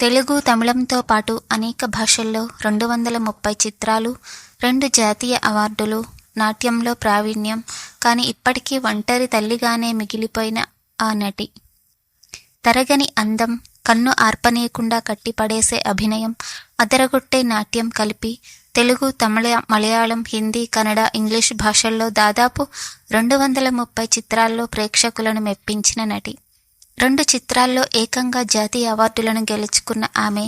తెలుగు తమిళంతో పాటు అనేక భాషల్లో రెండు వందల ముప్పై చిత్రాలు రెండు జాతీయ అవార్డులు నాట్యంలో ప్రావీణ్యం కానీ ఇప్పటికీ ఒంటరి తల్లిగానే మిగిలిపోయిన ఆ నటి. తరగని అందం కన్ను ఆర్పనీయకుండా కట్టిపడేసే అభినయం అదరగొట్టే నాట్యం కలిపి తెలుగు తమిళ మలయాళం హిందీ కన్నడ ఇంగ్లీష్ భాషల్లో దాదాపు రెండు వందల ముప్పై చిత్రాల్లో ప్రేక్షకులను మెప్పించిన నటి. రెండు చిత్రాల్లో ఏకంగా జాతీయ అవార్డులను గెలుచుకున్న ఆమె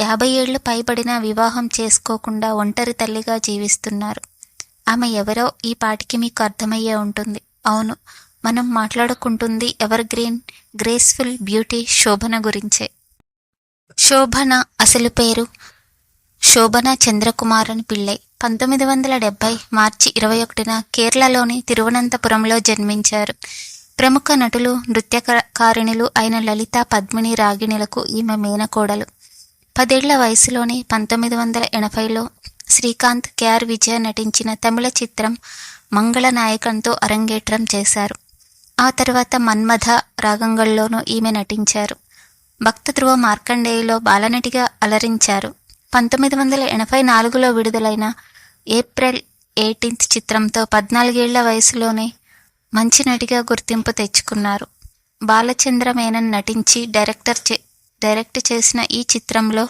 యాభై ఏళ్ళు పైబడిన వివాహం చేసుకోకుండా ఒంటరి తల్లిగా జీవిస్తున్నారు. ఆమె ఎవరో ఈ పాటికి మీకు అర్థమయ్యే ఉంటుంది. అవును మనం మాట్లాడుకుంటుంది evergreen graceful beauty Shobana గురించే. శోభన అసలు పేరు? శోభన చంద్రకుమారన్ పిళ్ళై పంతొమ్మిది వందల డెబ్బై మార్చి ఇరవై ఒకటిన కేరళలోని తిరువనంతపురంలో జన్మించారు. ప్రముఖ నటులు నృత్యకారిణులు అయిన లలిత పద్మిని రాగిణులకు ఈమె మేనకోడలు. పదేళ్ళ వయసులోనే పంతొమ్మిది వందల ఎనభైలో శ్రీకాంత్ కేఆర్ విజయ నటించిన తమిళ చిత్రం మంగళ నాయకంతో అరంగేట్రం చేశారు. ఆ తర్వాత మన్మథ రాగంగల్లోనూ ఈమె నటించారు. భక్త ధ్రువ మార్కండేయులో బాలనటిగా అలరించారు. పంతొమ్మిది వందల ఎనభై నాలుగులో విడుదలైన ఏప్రిల్ ఎయిటీన్త్ చిత్రంతో పద్నాలుగేళ్ళ వయసులోనే మంచి నటిగా గుర్తింపు తెచ్చుకున్నారు. బాలచంద్ర మేనన్ నటించి డైరెక్టర్ చే డైరెక్ట్ చేసిన ఈ చిత్రంలో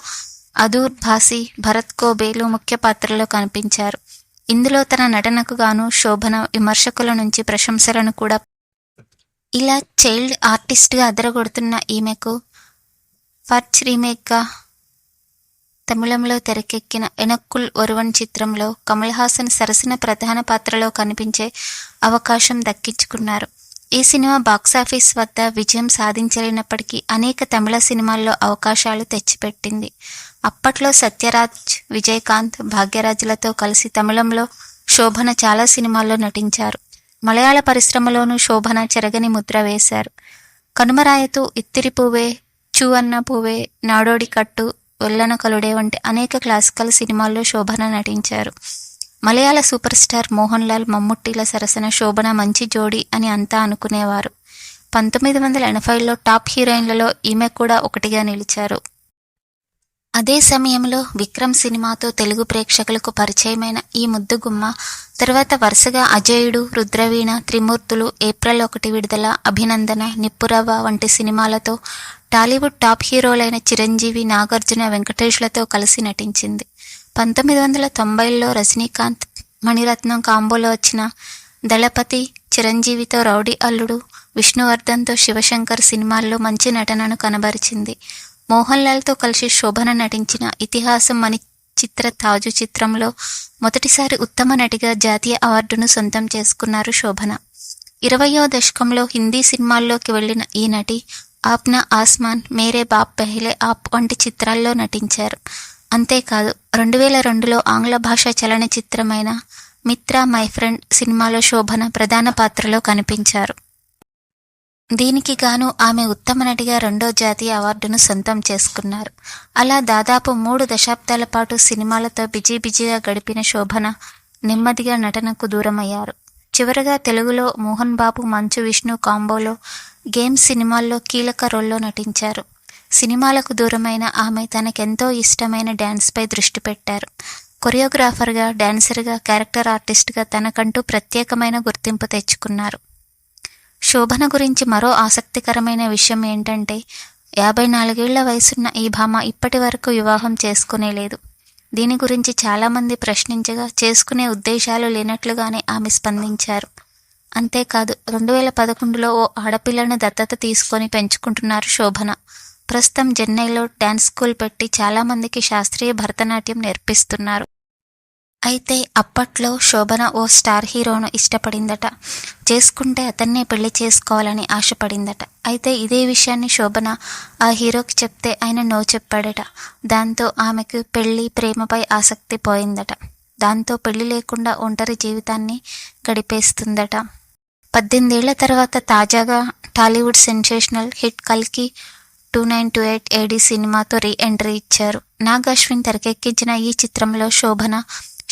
అదూర్ భాసి భరత్ కోబేలు ముఖ్య పాత్రలో కనిపించారు. ఇందులో తన నటనకు గాను శోభన విమర్శకుల నుంచి ప్రశంసలను కూడా ఇలా చైల్డ్ ఆర్టిస్ట్గా అదరగొడుతున్న ఈమెకు ఫర్చ్ రీమేక్గా తమిళంలో తెరకెక్కిన ఎనక్కుల్ ఒరువన్ చిత్రంలో కమల్ హాసన్ సరసన ప్రధాన పాత్రలో కనిపించే అవకాశం దక్కించుకున్నారు. ఈ సినిమా బాక్సాఫీస్ వద్ద విజయం సాధించలేనప్పటికీ అనేక తమిళ సినిమాల్లో అవకాశాలు తెచ్చిపెట్టింది. అప్పట్లో సత్యరాజ్ విజయకాంత్ భాగ్యరాజులతో కలిసి తమిళంలో శోభన చాలా సినిమాల్లో నటించారు. మలయాళ పరిశ్రమలోనూ శోభన చెరగని ముద్ర వేశారు. కనుమరాయతు ఇత్తిరి పువ్వే చూ అన్న పువ్వే నాడోడి కట్టు వెల్లన కలుడే వంటి అనేక క్లాసికల్ సినిమాల్లో శోభన నటించారు. మలయాళ సూపర్ స్టార్ మోహన్ లాల్ మమ్ముట్టిల సరసన శోభన మంచి జోడి అని అంతా అనుకునేవారు. పంతొమ్మిది వందల ఎనభైలో టాప్ హీరోయిన్లలో ఈమె కూడా ఒకటిగా నిలిచారు. అదే సమయంలో విక్రమ్ సినిమాతో తెలుగు ప్రేక్షకులకు పరిచయమైన ఈ ముద్దుగుమ్మ తర్వాత వరుసగా అజయుడు రుద్రవీణ త్రిమూర్తులు ఏప్రిల్ ఒకటి విడుదల అభినందన నిప్పురవ్వ వంటి సినిమాలతో టాలీవుడ్ టాప్ హీరోలైన చిరంజీవి నాగార్జున వెంకటేష్లతో కలిసి నటించింది. పంతొమ్మిది వందల తొంభైలో రజనీకాంత్ మణిరత్నం కాంబోలో వచ్చిన దళపతి చిరంజీవితో రౌడీ అల్లుడు విష్ణువర్ధన్తో శివశంకర్ సినిమాల్లో మంచి నటనను కనబరిచింది. మోహన్ లాల్తో కలిసి శోభన నటించిన ఇతిహాసం అని చిత్ర తాజు చిత్రంలో మొదటిసారి ఉత్తమ నటిగా జాతీయ అవార్డును సొంతం చేసుకున్నారు శోభన. ఇరవయో దశకంలో హిందీ సినిమాల్లోకి వెళ్ళిన ఈ నటి ఆప్నా ఆస్మాన్ మేరే బాప్ పెహ్లే ఆప్ వంటి చిత్రాల్లో నటించారు. అంతేకాదు రెండు వేల రెండులో ఆంగ్ల భాష చలనచిత్రమైన మిత్ర మై ఫ్రెండ్ సినిమాలో శోభన ప్రధాన పాత్రలో కనిపించారు. దీనికి గాను ఆమె ఉత్తమ నటిగా రెండో జాతీయ అవార్డును సొంతం చేసుకున్నారు. అలా దాదాపు మూడు దశాబ్దాల పాటు సినిమాలతో బిజీ బిజీగా గడిపిన శోభన నెమ్మదిగా నటనకు దూరమయ్యారు. చివరగా తెలుగులో మోహన్ బాబు మంచు విష్ణు కాంబోలో గేమ్ సినిమాల్లో కీలక రోల్లో నటించారు. సినిమాలకు దూరమైన ఆమె తనకెంతో ఇష్టమైన డ్యాన్స్పై దృష్టి పెట్టారు. కొరియోగ్రాఫర్గా డ్యాన్సర్గా క్యారెక్టర్ ఆర్టిస్ట్గా తనకంటూ ప్రత్యేకమైన గుర్తింపు తెచ్చుకున్నారు. శోభన గురించి మరో ఆసక్తికరమైన విషయం ఏంటంటే యాభై నాలుగేళ్ళ వయసున్న ఈ భామ ఇప్పటి వరకు వివాహం చేసుకునే లేదు. దీని గురించి చాలామంది ప్రశ్నించగా చేసుకునే ఉద్దేశాలు లేనట్లుగానే ఆమె స్పందించారు. అంతేకాదు రెండు వేల పదకొండులో ఓ ఆడపిల్లను దత్తత తీసుకొని పెంచుకుంటున్నారు శోభన. ప్రస్తుతం చెన్నైలో డ్యాన్స్ స్కూల్ పెట్టి చాలామందికి శాస్త్రీయ భరతనాట్యం నేర్పిస్తున్నారు. అయితే అప్పట్లో శోభన ఓ స్టార్ హీరోను ఇష్టపడిందట. చేసుకుంటే అతన్నే పెళ్ళి చేసుకోవాలని ఆశపడిందట. అయితే ఇదే విషయాన్ని శోభన ఆ హీరోకి చెప్తే ఆయన నో చెప్పాడట. దాంతో ఆమెకు పెళ్ళి ప్రేమపై ఆసక్తి పోయిందట. దాంతో పెళ్ళి లేకుండా ఒంటరి జీవితాన్ని గడిపేస్తుందట. పద్దెనిమిదేళ్ళ తర్వాత తాజాగా టాలీవుడ్ సెన్సేషనల్ హిట్ కల్కి two nine two eight AD సినిమాతో రీ ఎంట్రీ ఇచ్చారు. నాగ్ అశ్విన్ తెరకెక్కించిన ఈ చిత్రంలో శోభన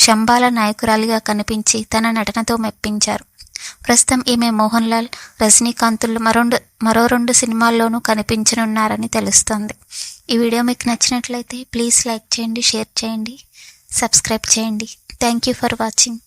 శంబాల నాయకురాలిగా కనిపించి తన నటనతో మెప్పించారు. ప్రస్తుతం ఈమె మోహన్ లాల్ రజనీకాంత్లు మరో మరో రెండు సినిమాల్లోనూ కనిపించనున్నారని తెలుస్తోంది. ఈ వీడియో మీకు నచ్చినట్లయితే ప్లీజ్ లైక్ చేయండి షేర్ చేయండి సబ్స్క్రైబ్ చేయండి. Thank you for watching.